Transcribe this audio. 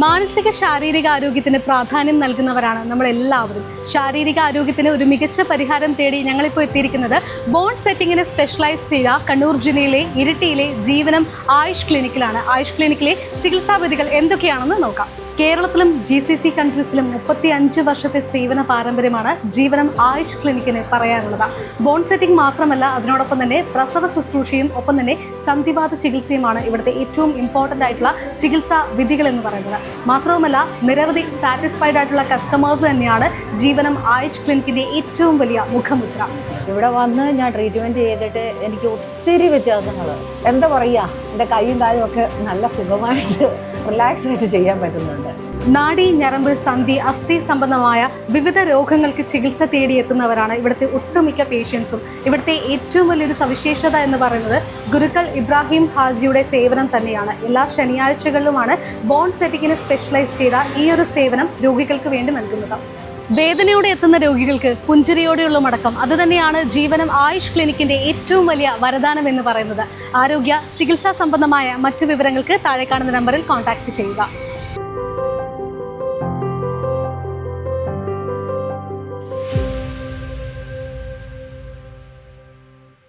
മാനസിക ശാരീരിക ആരോഗ്യത്തിന് പ്രാധാന്യം നൽകുന്നവരാണ് നമ്മൾ എല്ലാവരും ശാരീരിക ആരോഗ്യത്തിന് ഒരു മികച്ച പരിഹാരം തേടി ഞങ്ങളിപ്പോൾ എത്തിയിരിക്കുന്നത് ബോൺ സെറ്റിങ്ങിന് സ്പെഷ്യലൈസ് ചെയ്ത കണ്ണൂർ ജില്ലയിലെ ഇരിട്ടിയിലെ ജീവനം ആയുഷ് ക്ലിനിക്കിലാണ്. ആയുഷ് ക്ലിനിക്കിലെ ചികിത്സാ വിധികൾ എന്തൊക്കെയാണെന്ന് നോക്കാം. കേരളത്തിലും ജി സി സി കൺട്രീസിലും മുപ്പത്തി അഞ്ച് വർഷത്തെ സേവന പാരമ്പര്യമാണ് ജീവനം ആയുഷ് ക്ലിനിക്കിന് പറയാനുള്ളത്. ബോൺ സെറ്റിംഗ് മാത്രമല്ല അതിനോടൊപ്പം തന്നെ പ്രസവ ശുശ്രൂഷയും ഒപ്പം തന്നെ സന്ധിവാത ചികിത്സയുമാണ് ഇവിടുത്തെ ഏറ്റവും ഇമ്പോർട്ടന്റ് ആയിട്ടുള്ള ചികിത്സാ വിധികൾ എന്ന് പറയുന്നത്. മാത്രവുമല്ല നിരവധി സാറ്റിസ്ഫൈഡ് ആയിട്ടുള്ള കസ്റ്റമേഴ്സ് തന്നെയാണ് ജീവനം ആയുഷ് ക്ലിനിക്കിന്റെ ഏറ്റവും വലിയ മുഖമുദ്ര. ഇവിടെ വന്ന് ഞാൻ ട്രീറ്റ്മെന്റ് ചെയ്തിട്ട് എനിക്ക് ഒത്തിരി വ്യത്യാസങ്ങൾ എന്താ പറയുക എന്റെ കൈയും കാലും ഒക്കെ നല്ല സുഖമായിട്ട് റിലാക്സ് ആയിട്ട് ചെയ്യാൻ പറ്റുന്നുണ്ട്. നാഡി ഞരമ്പ് സന്ധി അസ്ഥി സംബന്ധമായ വിവിധ രോഗങ്ങൾക്ക് ചികിത്സ തേടിയെത്തുന്നവരാണ് ഇവിടുത്തെ ഒട്ടുമിക്ക പേഷ്യൻസും ഇവിടുത്തെ ഏറ്റവും വലിയൊരു സവിശേഷത എന്ന് പറയുന്നത് ഗുരുക്കൾ ഇബ്രാഹിം ഹാജിയുടെ സേവനം തന്നെയാണ്. എല്ലാ ശനിയാഴ്ചകളിലുമാണ് ബോൺ സെറ്റിങ്ങിന് സ്പെഷ്യലൈസ് ചെയ്ത ഈ ഒരു സേവനം രോഗികൾക്ക് വേണ്ടി നൽകുന്നത്. വേദനയോടെ എത്തുന്ന രോഗികൾക്ക് പുഞ്ചിരിയോടെയുള്ള മടക്കം. അതുതന്നെയാണ് ജീവനം ആയുഷ് ക്ലിനിക്കിന്റെ ഏറ്റവും വലിയ വരദാനം എന്ന് പറയുന്നത്. ആരോഗ്യ ചികിത്സാ സംബന്ധമായ മറ്റു വിവരങ്ങൾക്ക് താഴെ കാണുന്ന നമ്പറിൽ കോൺടാക്ട് ചെയ്യുക.